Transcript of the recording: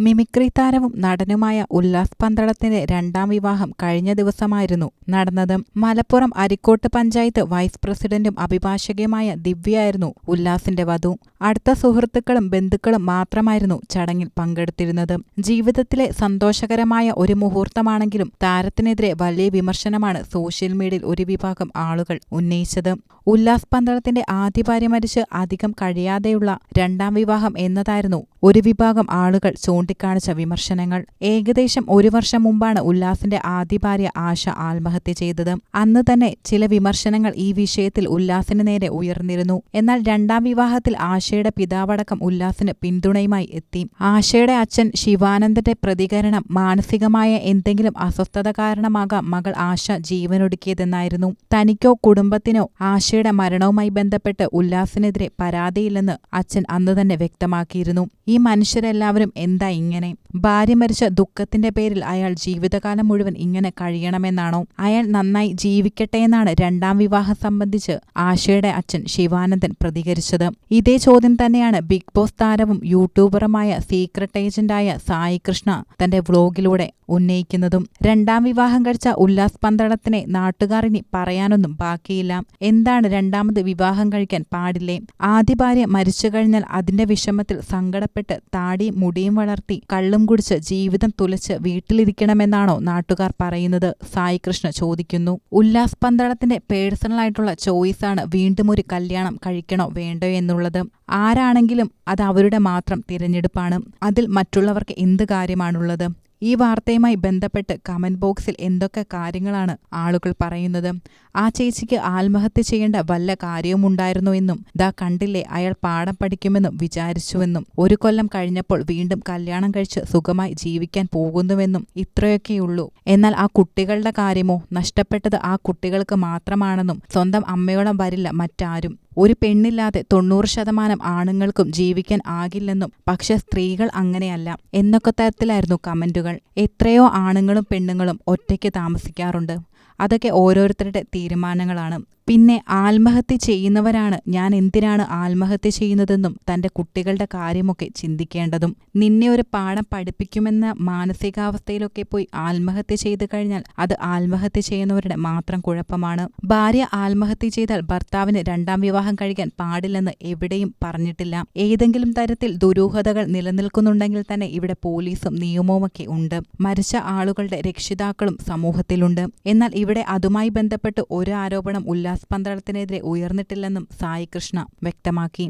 Mimicry താരവും നടനുമായ ഉല്ലാസ് പന്തളത്തിന്റെ രണ്ടാം വിവാഹം കഴിഞ്ഞ ദിവസമായിരുന്നു. നടന്നത് മലപ്പുറം അരിക്കോട്ട് പഞ്ചായത്ത് വൈസ് പ്രസിഡന്റും അഭിഭാഷകയുമായ ദിവ്യയായിരുന്നു ഉല്ലാസിന്റെ വധു. അടുത്ത സുഹൃത്തുക്കളും ബന്ധുക്കളും മാത്രമായിരുന്നു ചടങ്ങിൽ പങ്കെടുത്തിരുന്നത്. ജീവിതത്തിലെ സന്തോഷകരമായ ഒരു മുഹൂർത്തമാണെങ്കിലും താരത്തിനെതിരെ വലിയ വിമർശനമാണ് സോഷ്യൽ മീഡിയയിൽ ഒരു വിഭാഗം ആളുകൾ ഉന്നയിച്ചത്. ഉല്ലാസ് പന്തളത്തിന്റെ ആദ്യ ഭാര്യ മരിച്ച് അധികം കഴിയാതെയുള്ള രണ്ടാം വിവാഹം എന്നതായിരുന്നു ഒരു വിഭാഗം ആളുകൾ ചൂണ്ടിക്കാണിച്ച വിമർശനങ്ങൾ ഏകദേശം ഒരു വർഷം മുമ്പാണ് ഉല്ലാസിന്റെ ആദ്യ ഭാര്യ ആശ ആത്മഹത്യ ചെയ്തത്. അന്ന് തന്നെ ചില വിമർശനങ്ങൾ ഈ വിഷയത്തിൽ ഉല്ലാസിന് നേരെ ഉയർന്നിരുന്നു. എന്നാൽ രണ്ടാം വിവാഹത്തിൽ ആശയുടെ പിതാവടക്കം ഉല്ലാസിന് പിന്തുണയുമായി എത്തി. ആശയുടെ അച്ഛൻ ശിവാനന്ദന്റെ പ്രതികരണം മാനസികമായ എന്തെങ്കിലും അസ്വസ്ഥത കാരണമാകാം മകൾ ആശ ജീവനൊടുക്കിയതെന്നായിരുന്നു. തനിക്കോ കുടുംബത്തിനോ ആശയുടെ മരണവുമായി ബന്ധപ്പെട്ട് ഉല്ലാസിനെതിരെ പരാതിയില്ലെന്ന് അച്ഛൻ അന്ന് തന്നെ വ്യക്തമാക്കിയിരുന്നു. ഈ മനുഷ്യരെല്ലാവരും എന്താ ഇങ്ങനെ. ഭാര്യ മരിച്ച ദുഃഖത്തിന്റെ പേരിൽ അയാൾ ജീവിതകാലം മുഴുവൻ ഇങ്ങനെ കഴിയണമെന്നാണോ? അയാൾ നന്നായി ജീവിക്കട്ടെ എന്നാണ് രണ്ടാം വിവാഹം സംബന്ധിച്ച് ആശയുടെ അച്ഛൻ ശിവാനന്ദൻ പ്രതികരിച്ചത്. ഇതേ ചോദ്യം തന്നെയാണ് ബിഗ് ബോസ് താരവും യൂട്യൂബറുമായ സീക്രട്ട് ഏജന്റായ സായി കൃഷ്ണ തന്റെ വ്ലോഗിലൂടെ ഉന്നയിക്കുന്നതും. രണ്ടാം വിവാഹം കഴിച്ച ഉല്ലാസ് പന്തളത്തിനെ നാട്ടുകാർ ഇനി പറയാനൊന്നും ബാക്കിയില്ല. എന്താണ് രണ്ടാമത് വിവാഹം കഴിക്കാൻ പാടില്ലേ? ആദ്യ ഭാര്യ മരിച്ചു കഴിഞ്ഞാൽ അതിന്റെ വിഷമത്തിൽ സങ്കടപ്പെട്ട് താടിയും മുടിയും വളർത്തി കള്ളും കുടിച്ച് ജീവിതം തുലച്ച് വീട്ടിലിരിക്കണമെന്നാണോ നാട്ടുകാർ പറയുന്നത്? സായി കൃഷ്ണ ചോദിക്കുന്നു. ഉല്ലാസ് പന്തളത്തിന്റെ പേഴ്സണൽ ആയിട്ടുള്ള ചോയ്സാണ് വീണ്ടും ഒരു കല്യാണം കഴിക്കണോ വേണ്ടോ എന്നുള്ളത്. ആരാണെങ്കിലും അത് അവരുടെ മാത്രം തിരഞ്ഞെടുപ്പാണ്. അതിൽ മറ്റുള്ളവർക്ക് എന്ത് കാര്യമാണുള്ളത്? ഈ വാർത്തയുമായി ബന്ധപ്പെട്ട് കമന്റ് ബോക്സിൽ എന്തൊക്കെ കാര്യങ്ങളാണ് ആളുകൾ പറയുന്നത്? ആ ചേച്ചിക്ക് ആത്മഹത്യ ചെയ്യേണ്ട വല്ല കാര്യവുമുണ്ടായിരുന്നു എന്നും ദാ കണ്ടില്ലേ അയാൾ പാഠം പഠിക്കുമെന്നും വിചാരിച്ചുവെന്നും ഒരു കൊല്ലം കഴിഞ്ഞപ്പോൾ വീണ്ടും കല്യാണം കഴിച്ച് സുഖമായി ജീവിക്കാൻ പോകുന്നുവെന്നും ഇത്രയൊക്കെയുള്ളൂ. എന്നാൽ ആ കുട്ടികളുടെ കാര്യമോ? നഷ്ടപ്പെട്ടത് ആ കുട്ടികൾക്ക് മാത്രമാണെന്നും സ്വന്തം അമ്മയോളം വരില്ല മറ്റാരും. ഒരു പെണ്ണില്ലാതെ തൊണ്ണൂറ് ശതമാനം ആണുങ്ങൾക്കും ജീവിക്കാൻ ആകില്ലെന്നും പക്ഷെ സ്ത്രീകൾ അങ്ങനെയല്ല എന്നൊക്കെ തരത്തിലായിരുന്നു കമന്റുകൾ. എത്രയോ ആണുങ്ങളും പെണ്ണുങ്ങളും ഒറ്റയ്ക്ക് താമസിക്കാറുണ്ട്. അതൊക്കെ ഓരോരുത്തരുടെ തീരുമാനങ്ങളാണ്. പിന്നെ ആത്മഹത്യ ചെയ്യുന്നവരാണ്. ഞാൻ എന്തിനാണ് ആത്മഹത്യ ചെയ്യുന്നതെന്നും തന്റെ കുട്ടികളുടെ കാര്യമൊക്കെ ചിന്തിക്കേണ്ടതും. നിന്നെ ഒരു പാഠം പഠിപ്പിക്കുമെന്ന മാനസികാവസ്ഥയിലൊക്കെ പോയി ആത്മഹത്യ ചെയ്തു കഴിഞ്ഞാൽ അത് ആത്മഹത്യ ചെയ്യുന്നവരുടെ മാത്രം കുഴപ്പമാണ്. ഭാര്യ ആത്മഹത്യ ചെയ്താൽ ഭർത്താവിന് രണ്ടാം വിവാഹം കഴിക്കാൻ പാടില്ലെന്ന് എവിടെയും പറഞ്ഞിട്ടില്ല. ഏതെങ്കിലും തരത്തിൽ ദുരൂഹതകൾ നിലനിൽക്കുന്നുണ്ടെങ്കിൽ തന്നെ ഇവിടെ പോലീസും നിയമവുമൊക്കെ ഉണ്ട്. മരിച്ച ആളുകളുടെ രക്ഷിതാക്കളും സമൂഹത്തിലുണ്ട്. എന്നാൽ ഇവിടെ അതുമായി ബന്ധപ്പെട്ട് ഒരു ആരോപണം ഉല്ലാസ് പന്തളത്തിനെതിരെ ഉയർന്നിട്ടില്ലെന്നും സായി കൃഷ്ണ വ്യക്തമാക്കി.